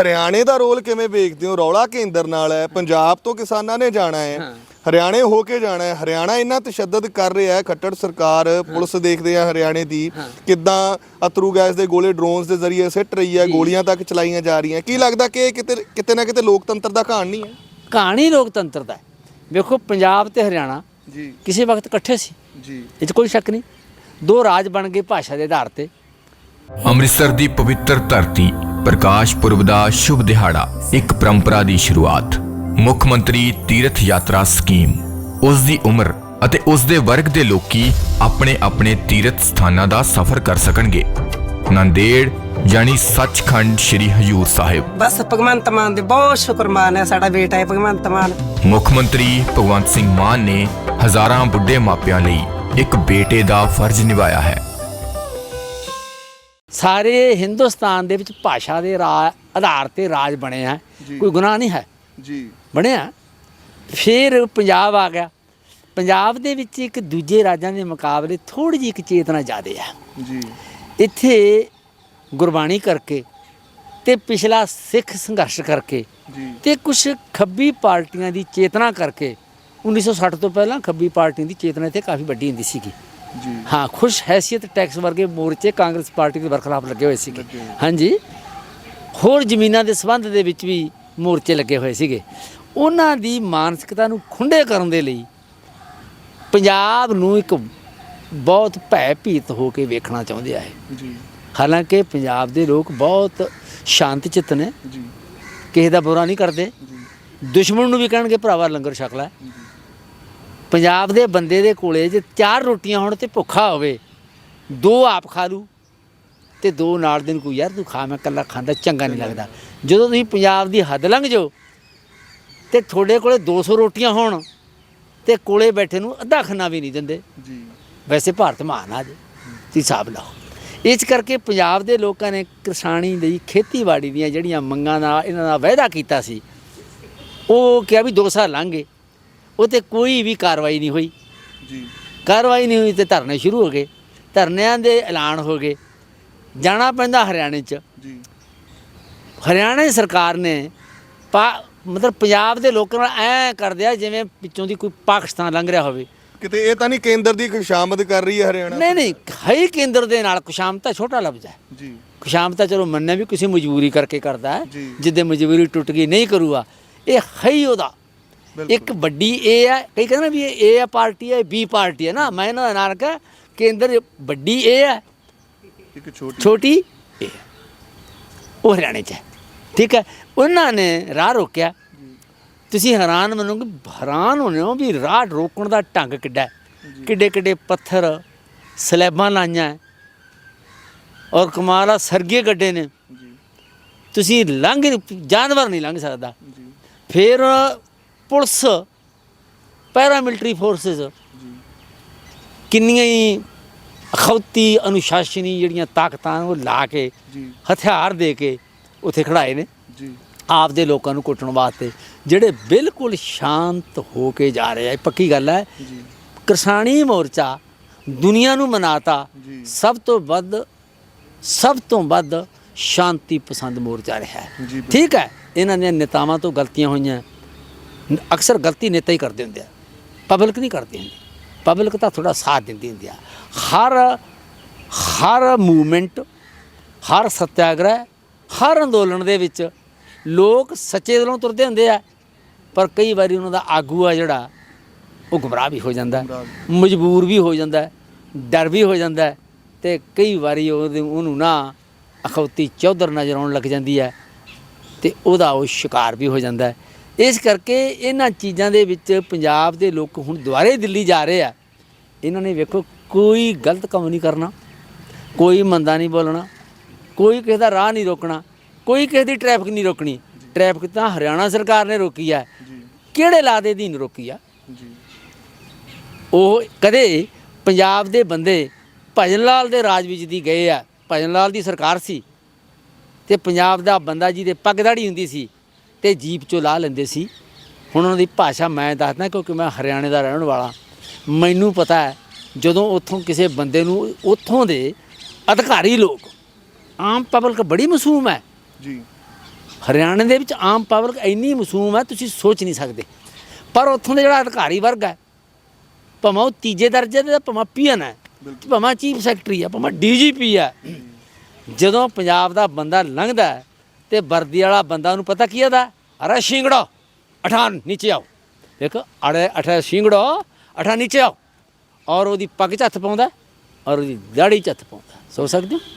ਹਰਿਆਣੇ ਦਾ ਰੋਲ ਕਿਵੇਂ ਵੇਖਦੇ ਹੋ? ਰੌਲਾ ਕੇਂਦਰ ਨਾਲ ਹੈ ਪੰਜਾਬ ਤੋਂ ਕਿਸਾਨਾਂ ਨੇ ਜਾਣਾ ਹੈ ਹਰਿਆਣੇ ਹੋ ਕੇ ਜਾਣਾ ਹੈ। ਹਰਿਆਣਾ ਇੰਨਾ ਤਸ਼ੱਦਦ ਕਰ ਰਿਹਾ ਹੈ ਖੱਟੜ ਸਰਕਾਰ ਪੁਲਿਸ ਦੇਖਦੇ ਆ ਹਰਿਆਣੇ ਦੀ ਕਿੱਦਾਂ ਅਤਰੂ ਗੈਸ ਦੇ ਗੋਲੇ ਡਰੋਨਸ ਦੇ ਜ਼ਰੀਏ ਸਿੱਟ ਰਹੀ ਹੈ ਗੋਲੀਆਂ ਤੱਕ ਚਲਾਈਆਂ ਜਾ ਰਹੀਆਂ। ਕੀ ਲੱਗਦਾ ਕਿ ਇਹ ਕਿਤੇ ਕਿਤੇ ਨਾ ਕਿਤੇ ਲੋਕਤੰਤਰ ਦਾ ਕਹਾਣ ਨਹੀਂ ਹੈ? ਕਹਾਣੀ ਲੋਕਤੰਤਰ ਦਾ ਹੈ। ਵੇਖੋ ਪੰਜਾਬ ਤੇ ਹਰਿਆਣਾ ਜੀ। ਕਿਸੇ ਵਕਤ ਇਕੱਠੇ ਸੀ। ਜੀ। ਇਹ 'ਚ ਕੋਈ ਸ਼ੱਕ ਨਹੀਂ। ਦੋ ਰਾਜ ਬਣ ਗਏ ਭਾਸ਼ਾ ਦੇ ਆਧਾਰ ਤੇ। ਅੰਮ੍ਰਿਤਸਰ ਦੀ ਪਵਿੱਤਰ ਧਰਤੀ ਪ੍ਰਕਾਸ਼ ਪੁਰਬ ਦਾ ਸ਼ੁਭ ਦਿਹਾੜਾ ਇੱਕ ਪਰੰਪਰਾ ਦੀ ਸ਼ੁਰੂਆਤ। ਮੁੱਖ ਮੰਤਰੀ ਤੀਰਥ ਯਾਤਰਾ ਸਕੀਮ। ਉਸ ਦੀ ਉਮਰ ਅਤੇ ਉਸ ਦੇ ਵਰਗ ਦੇ ਲੋਕੀ ਆਪਣੇ ਆਪਣੇ ਤੀਰਥ ਸਥਾਨਾਂ ਦਾ ਸਫ਼ਰ ਕਰ ਸਕਣਗੇ। ਨੰਦੇੜ ਯਾਨੀ ਸੱਚਖੰਡ ਸ੍ਰੀ ਹਜੂਰ ਸਾਹਿਬ। ਬਸ ਭਗਵੰਤ ਮਾਨ ਦੇ ਬਹੁਤ ਸ਼ੁਕਰਮਾਨ ਹੈ ਸਾਡਾ ਬੇਟਾ ਹੈ ਭਗਵੰਤ ਮਾਨ। ਮੁੱਖ ਮੰਤਰੀ ਭਗਵੰਤ ਸਿੰਘ ਮਾਨ ਨੇ ਹਜ਼ਾਰਾਂ ਬੁੱਢੇ ਮਾਪਿਆਂ ਲਈ ਇੱਕ ਬੇਟੇ ਦਾ ਫਰਜ਼ ਨਿਭਾਇਆ ਹੈ। ਸਾਰੇ ਹਿੰਦੁਸਤਾਨ ਦੇ ਵਿੱਚ ਭਾਸ਼ਾ ਦੇ ਰਾ- ਆਧਾਰ ਤੇ ਰਾਜ ਬਣੇ ਆ। ਕੋਈ ਗੁਨਾਹ ਨਹੀਂ ਹੈ। ਜੀ। ਬਣਿਆ। ਫਿਰ ਪੰਜਾਬ ਆ ਗਿਆ। ਪੰਜਾਬ ਦੇ ਵਿੱਚ ਇੱਕ ਦੂਜੇ ਰਾਜਾਂ ਦੇ ਮੁਕਾਬਲੇ ਥੋੜੀ ਜਿਹੀ ਇੱਕ ਚੇਤਨਾ ਜ਼ਿਆਦੇ ਆ। ਜੀ। ਇੱਥੇ ਗੁਰਬਾਣੀ ਕਰਕੇ ਤੇ ਪਿਛਲਾ ਸਿੱਖ ਸੰਘਰਸ਼ ਕਰਕੇ ਤੇ ਕੁਝ ਖੱਬੀ ਪਾਰਟੀਆਂ ਦੀ ਚੇਤਨਾ ਕਰਕੇ 1960 ਤੋਂ ਪਹਿਲਾਂ ਖੱਬੀ ਪਾਰਟੀਆਂ ਦੀ ਚੇਤਨਾ ਇੱਥੇ ਕਾਫੀ ਵੱਡੀ ਹੁੰਦੀ ਸੀਗੀ। ਜੀ। ਹਾਂ ਖੁਸ਼ ਹੈਸੀਅਤ ਟੈਕਸ ਵਰਗੇ ਮੋਰਚੇ ਕਾਂਗਰਸ ਪਾਰਟੀ ਦੇ ਬਰਖਲਾਫ ਲੱਗੇ ਹੋਏ ਸੀਗੇ। ਹਾਂਜੀ। ਹੋਰ ਜ਼ਮੀਨਾਂ ਦੇ ਸੰਬੰਧ ਦੇ ਵਿੱਚ ਵੀ ਮੋਰਚੇ ਲੱਗੇ ਹੋਏ ਸੀਗੇ। ਉਹਨਾਂ ਦੀ ਮਾਨਸਿਕਤਾ ਨੂੰ ਖੁੰਡੇ ਕਰਨ ਦੇ ਲਈ ਪੰਜਾਬ ਨੂੰ ਇੱਕ ਬਹੁਤ ਭੈ ਭੀਤ ਹੋ ਕੇ ਵੇਖਣਾ ਚਾਹੁੰਦੇ ਆ ਇਹ। ਜੀ। ਹਾਲਾਂਕਿ ਪੰਜਾਬ ਦੇ ਲੋਕ ਬਹੁਤ ਸ਼ਾਂਤ ਚਿੱਤ ਨੇ। ਜੀ। ਕਿਸੇ ਦਾ ਬੁਰਾ ਨਹੀਂ ਕਰਦੇ। ਦੁਸ਼ਮਣ ਨੂੰ ਵੀ ਕਹਿਣਗੇ ਭਰਾਵਾ ਲੰਗਰ ਛਕ ਲੈ। ਪੰਜਾਬ ਦੇ ਬੰਦੇ ਦੇ ਕੋਲੇ ਜੇ ਚਾਰ ਰੋਟੀਆਂ ਹੋਣ ਤੇ ਭੁੱਖਾ ਹੋਵੇ ਦੋ ਆਪ ਖਾ ਲੂ ਤੇ ਦੋ ਨਾਲ ਦੇ ਨੂੰ ਕੋਈ ਯਾਰ ਤੂੰ ਖਾ ਮੈਂ ਇਕੱਲਾ ਖਾਂਦਾ ਚੰਗਾ ਨਹੀਂ ਲੱਗਦਾ। ਜਦੋਂ ਤੁਸੀਂ ਪੰਜਾਬ ਦੀ ਹੱਦ ਲੰਘ ਜਾਓ ਤੇ ਤੁਹਾਡੇ ਕੋਲੇ 200 ਰੋਟੀਆਂ ਹੋਣ ਤੇ ਕੋਲੇ ਬੈਠੇ ਨੂੰ ਅੱਧਾ ਖੰਨਾ ਵੀ ਨਹੀਂ ਦਿੰਦੇ। ਜੀ। ਵੈਸੇ ਭਾਰਤ ਮਹਾਨ ਆ ਜੇ ਤੁਸੀਂ ਹਿਸਾਬ ਲਾਓ। ਇਸ ਕਰਕੇ ਪੰਜਾਬ ਦੇ ਲੋਕਾਂ ਨੇ ਕਿਸਾਨੀ ਲਈ ਖੇਤੀਬਾੜੀ ਦੀਆਂ ਜਿਹੜੀਆਂ ਮੰਗਾਂ ਦਾ ਇਹਨਾਂ ਦਾ ਵਾਅਦਾ ਕੀਤਾ ਸੀ ਉਹ ਕਿਹਾ ਵੀ ਦੋ ਸਾਲ ਲੰਘੇ ਉਹ ਤੇ ਕੋਈ ਵੀ ਕਾਰਵਾਈ ਨਹੀਂ ਹੋਈ। ਜੀ। ਕਾਰਵਾਈ ਨਹੀਂ ਹੋਈ ਤੇ ਧਰਨੇ ਸ਼ੁਰੂ ਹੋ ਗਏ। ਧਰਨਿਆਂ ਦੇ ਐਲਾਨ ਹੋ ਗਏ। ਜਾਣਾ ਪੈਂਦਾ ਹਰਿਆਣੇ 'ਚ। ਜੀ। ਹਰਿਆਣਾ ਸਰਕਾਰ ਨੇ ਮਤਲਬ ਪੰਜਾਬ ਦੇ ਲੋਕਾਂ ਨਾਲ ਐ ਕਰਦੇ ਆ ਜਿਵੇਂ ਵਿੱਚੋਂ ਦੀ ਕੋਈ ਪਾਕਿਸਤਾਨ ਲੰਘ ਰਿਹਾ ਹੋਵੇ। ਕਿਤੇ ਇਹ ਤਾਂ ਨਹੀਂ ਕੇਂਦਰ ਦੀ ਖੁਸ਼ਾਮਦ ਕਰ ਰਹੀ ਹੈ ਹਰਿਆਣਾ ਨਹੀਂ ਨਹੀਂ ਹੈ ਹੀ ਕੇਂਦਰ ਦੇ ਨਾਲ। ਕੁਸ਼ਾਮਤਾ ਛੋਟਾ ਲਫ਼ਜ਼ ਹੈ। ਜੀ। ਖੁਸ਼ਾਮਤਾ ਚਲੋ ਮੰਨਿਆ ਵੀ ਕਿਸੇ ਮਜਬੂਰੀ ਕਰਕੇ ਕਰਦਾ ਹੈ। ਜਿੱਦੇ ਮਜਬੂਰੀ ਟੁੱਟ ਗਈ ਨਹੀਂ ਕਰੂਗਾ। ਇਹ ਹੈ ਹੀ ਉਹਦਾ। ਇੱਕ ਵੱਡੀ ਏ ਹੈ ਕਈ ਕਹਿੰਦੇ ਨੇ ਵੀ ਇਹ ਏ ਹੈ ਪਾਰਟੀ ਹੈ ਬੀ ਪਾਰਟੀ ਹੈ ਨਾ ਮੈਂ ਇਹਨਾਂ ਦਾ ਨਾਂ ਰੱਖਿਆ ਕੇਂਦਰ ਵੱਡੀ ਏ ਹੈ। ਇੱਕ ਛੋਟੀ। ਛੋਟੀ ਏ ਹੈ। ਉਹ ਹਰਿਆਣੇ 'ਚ ਹੈ। ਠੀਕ ਹੈ ਉਹਨਾਂ ਨੇ ਰਾਹ ਰੋਕਿਆ। ਤੁਸੀਂ ਹੈਰਾਨ ਮੰਨੋਗੇ ਹੈਰਾਨ ਹੋਣੇ ਹੋ ਵੀ ਰਾਹ ਰੋਕਣ ਦਾ ਢੰਗ ਕਿੱਡਾ ਹੈ। ਕਿੱਡੇ ਕਿੱਡੇ ਪੱਥਰ ਸਲੈਬਾਂ ਲਾਈਆਂ ਹੈ। ਔਰ ਕਮਾਲ ਆ ਸਰਗੇ ਗੱਡੇ ਨੇ। ਜੀ। ਤੁਸੀਂ ਲੰਘ ਜਾਨਵਰ ਨਹੀਂ ਲੰਘ ਸਕਦਾ। ਜੀ। ਫਿਰ ਪੁਲਿਸ ਪੈਰਾਮਿਲਟਰੀ ਫੋਰਸਸ ਜੀ ਕਿੰਨੀਆਂ ਹੀ ਅਖੌਤੀ ਅਨੁਸ਼ਾਸਨੀ ਜਿਹੜੀਆਂ ਤਾਕਤਾਂ ਉਹ ਲਾ ਕੇ ਹਥਿਆਰ ਦੇ ਕੇ ਉੱਥੇ ਖੜਾਏ ਨੇ। ਜੀ। ਆਪਦੇ ਲੋਕਾਂ ਨੂੰ ਕੁੱਟਣ ਵਾਸਤੇ ਜਿਹੜੇ ਬਿਲਕੁਲ ਸ਼ਾਂਤ ਹੋ ਕੇ ਜਾ ਰਹੇ ਆ। ਪੱਕੀ ਗੱਲ ਹੈ। ਕਿਸਾਨੀ ਮੋਰਚਾ ਦੁਨੀਆ ਨੂੰ ਮਨਾਤਾ। ਸਭ ਤੋਂ ਵੱਧ ਸਭ ਤੋਂ ਵੱਧ ਸ਼ਾਂਤੀ ਪਸੰਦ ਮੋਰਚਾ ਰਿਹਾ। ਠੀਕ ਹੈ। ਇਹਨਾਂ ਦੀਆਂ ਨੇਤਾਵਾਂ ਤੋਂ ਗਲਤੀਆਂ ਹੋਈਆਂ। ਅਕਸਰ ਗਲਤੀ ਨੇਤਾ ਹੀ ਕਰਦੇ ਹੁੰਦੇ ਆ। ਪਬਲਿਕ ਨਹੀਂ ਕਰਦੀ ਹੁੰਦੀ। ਪਬਲਿਕ ਤਾਂ ਥੋੜਾ ਸਾਥ ਦਿੰਦੀ ਹੁੰਦੀ ਆ। ਹਰ ਹਰ ਮੂਵਮੈਂਟ ਹਰ ਸੱਤਿਆਗ੍ਰਹਿ ਹਰ ਅੰਦੋਲਨ ਦੇ ਵਿੱਚ ਲੋਕ ਸੱਚੇ ਦਿਲੋਂ ਤੁਰਦੇ ਹੁੰਦੇ ਆ। ਪਰ ਕਈ ਵਾਰੀ ਉਹਨਾਂ ਦਾ ਆਗੂ ਆ ਜਿਹੜਾ ਉਹ ਗੁੰਮਰਾਹ ਵੀ ਹੋ ਜਾਂਦਾ ਮਜਬੂਰ ਵੀ ਹੋ ਜਾਂਦਾ ਡਰ ਵੀ ਹੋ ਜਾਂਦਾ ਤੇ ਕਈ ਵਾਰੀ ਉਹਨੂੰ ਨਾ ਅਖੌਤੀ ਚੌਧਰ ਨਜ਼ਰ ਆਉਣ ਲੱਗ ਜਾਂਦੀ ਹੈ ਤੇ ਉਹਦਾ ਉਹ ਸ਼ਿਕਾਰ ਵੀ ਹੋ ਜਾਂਦਾ ਇਸ ਕਰਕੇ ਇਹਨਾਂ ਚੀਜ਼ਾਂ ਦੇ ਵਿੱਚ ਪੰਜਾਬ ਦੇ ਲੋਕ ਹੁਣ ਦੁਆਰੇ ਦਿੱਲੀ ਜਾ ਰਹੇ ਆ। ਇਹਨਾਂ ਨੇ ਵੇਖੋ ਕੋਈ ਗਲਤ ਕੰਮ ਨਹੀਂ ਕਰਨਾ ਕੋਈ ਮੰਦਾ ਨਹੀਂ ਬੋਲਣਾ ਕੋਈ ਕਿਸੇ ਦਾ ਰਾਹ ਨਹੀਂ ਰੋਕਣਾ ਕੋਈ ਕਿਸੇ ਦੀ ਟ੍ਰੈਫਿਕ ਨਹੀਂ ਰੋਕਣੀ। ਟ੍ਰੈਫਿਕ ਤਾਂ ਹਰਿਆਣਾ ਸਰਕਾਰ ਨੇ ਰੋਕੀ ਜੀ। ਕਿਹੜੇ ਲਾ ਦੇ ਅਧੀਨ ਰੋਕੀ ਆ? ਉਹ ਕਦੇ ਪੰਜਾਬ ਦੇ ਬੰਦੇ ਭਜਨ ਲਾਲ ਦੇ ਰਾਜ ਵਿੱਚ ਦੀ ਗਏ ਆ। ਭਜਨ ਲਾਲ ਦੀ ਸਰਕਾਰ ਸੀ ਤੇ ਪੰਜਾਬ ਦਾ ਬੰਦਾ ਜੀ ਦੇ ਪੱਗਦਾੜੀ ਹੁੰਦੀ ਸੀ। ਤੇ ਜੀਪ ਚੋਂ ਲਾ ਲੈਂਦੇ ਸੀ। ਹੁਣ ਉਹਨਾਂ ਦੀ ਭਾਸ਼ਾ ਮੈਂ ਦੱਸਦਾ ਕਿਉਂਕਿ ਮੈਂ ਹਰਿਆਣੇ ਦਾ ਰਹਿਣ ਵਾਲਾ। ਮੈਨੂੰ ਪਤਾ ਹੈ ਜਦੋਂ ਉੱਥੋਂ ਕਿਸੇ ਬੰਦੇ ਨੂੰ ਉੱਥੋਂ ਦੇ ਅਧਿਕਾਰੀ ਲੋਕ ਆਮ ਪਬਲਿਕ ਬੜੀ ਮਾਸੂਮ ਹੈ। ਜੀ। ਹਰਿਆਣੇ ਦੇ ਵਿੱਚ ਆਮ ਪਬਲਿਕ ਇੰਨੀ ਮਾਸੂਮ ਹੈ ਤੁਸੀਂ ਸੋਚ ਨਹੀਂ ਸਕਦੇ। ਪਰ ਉੱਥੋਂ ਦਾ ਜਿਹੜਾ ਅਧਿਕਾਰੀ ਵਰਗ ਹੈ ਭਾਵੇਂ ਉਹ ਤੀਜੇ ਦਰਜੇ ਦੇ ਭਾਵੇਂ ਪੀਐਨ ਹੈ ਭਾਵੇਂ ਚੀਫ ਸੈਕਟਰੀ ਹੈ ਭਾਵੇਂ ਡੀਜੀਪੀ ਹੈ ਜਦੋਂ ਪੰਜਾਬ ਦਾ ਬੰਦਾ ਲੰਘਦਾ ਹੈ, ਤੇ ਵਰਦੀ ਵਾਲਾ ਬੰਦਾ ਉਹਨੂੰ ਪਤਾ ਕੀ ਆਦਾ ਅਰੇ ਸ਼ਿੰਗੜੋ, ਅਠਾਨ, ਨੀਚੇ ਆਓ। ਦੇਖੋ, ਅੜੇ, ਅਠਾ ਸ਼ਿੰਗੜੋ ਅਠਾ ਨੀਚੇ ਆਓ। ਔਰ ਉਹਦੀ ਪੱਗ 'ਚ ਹੱਥ ਪਾਉਂਦਾ ਔਰ ਉਹਦੀ ਦਾੜੀ 'ਚ ਹੱਥ ਪਾਉਂਦਾ। ਸੋਚ ਸਕਦੇ ਹੋ?